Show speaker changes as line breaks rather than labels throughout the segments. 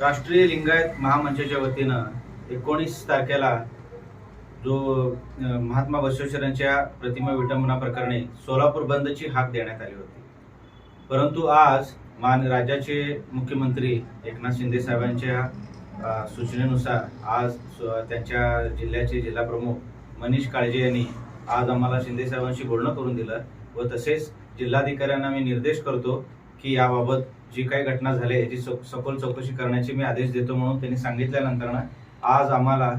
राष्ट्रीय लिंगायत महामंचाच्या वतीनं एकोणीस तारखेला जो महात्मा बसवेश्वरांच्या प्रतिमा विटंबना प्रकरणी सोलापूर बंदची हाक देण्यात आली होती. परंतु आज मान राज्याचे मुख्यमंत्री एकनाथ शिंदे साहेबांच्या सूचनेनुसार आज त्यांच्या जिल्ह्याचे जिल्हाप्रमुख मनीष काळजे यांनी आज आम्हाला शिंदे साहेबांशी बोलणं करून दिलं व तसेच जिल्हाधिकाऱ्यांना मी निर्देश करतो की याबाबत जी काही घटना झाली याची सखोल चौकशी करण्याचे मी आदेश देतो म्हणून त्यांनी सांगितल्यानंतर आज आम्हाला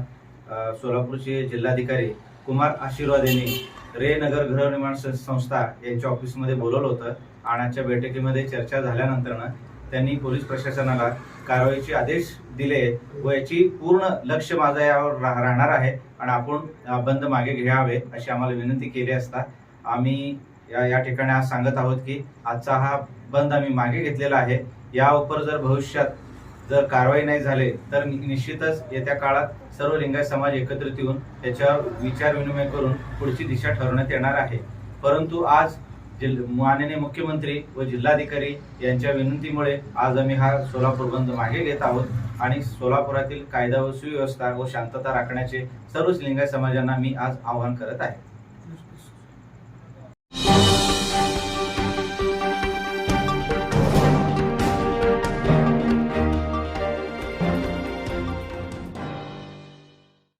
सोलापूरचे जिल्हाधिकारी कुमार आशीर्वाद यांनी रे नगर गृहनिर्माण सं- संस्था यांच्या ऑफिसमध्ये बोलवलं होतं आणि बैठकीमध्ये चर्चा झाल्यानंतर त्यांनी पोलीस प्रशासनाला कारवाईचे आदेश दिले व याची पूर्ण लक्ष माझा यावर रा- राहणार आहे आणि आपण बंद मागे घ्यावे अशी आम्हाला विनंती केली असता आम्ही या या ठिकाणी आज सांगत आहोत की आजचा हा बंद आम्ही मागे घेतलेला आहे. या उपर जर भविष्यात जर कारवाई नाही झाले तर निश्चितच येत्या काळात सर्व लिंगायत समाज एकत्रित येऊन त्याच्यावर विचार विनिमय करून पुढची दिशा ठरवण्यात येणार आहे. परंतु आज जिल माननीय मुख्यमंत्री व जिल्हाधिकारी यांच्या विनंतीमुळे आज आम्ही हा सोलापूर बंद मागे घेत आहोत आणि सोलापुरातील कायदा व सुव्यवस्था व शांतता राखण्याचे सर्वच लिंगायत समाजांना मी आज आवाहन करत आहे.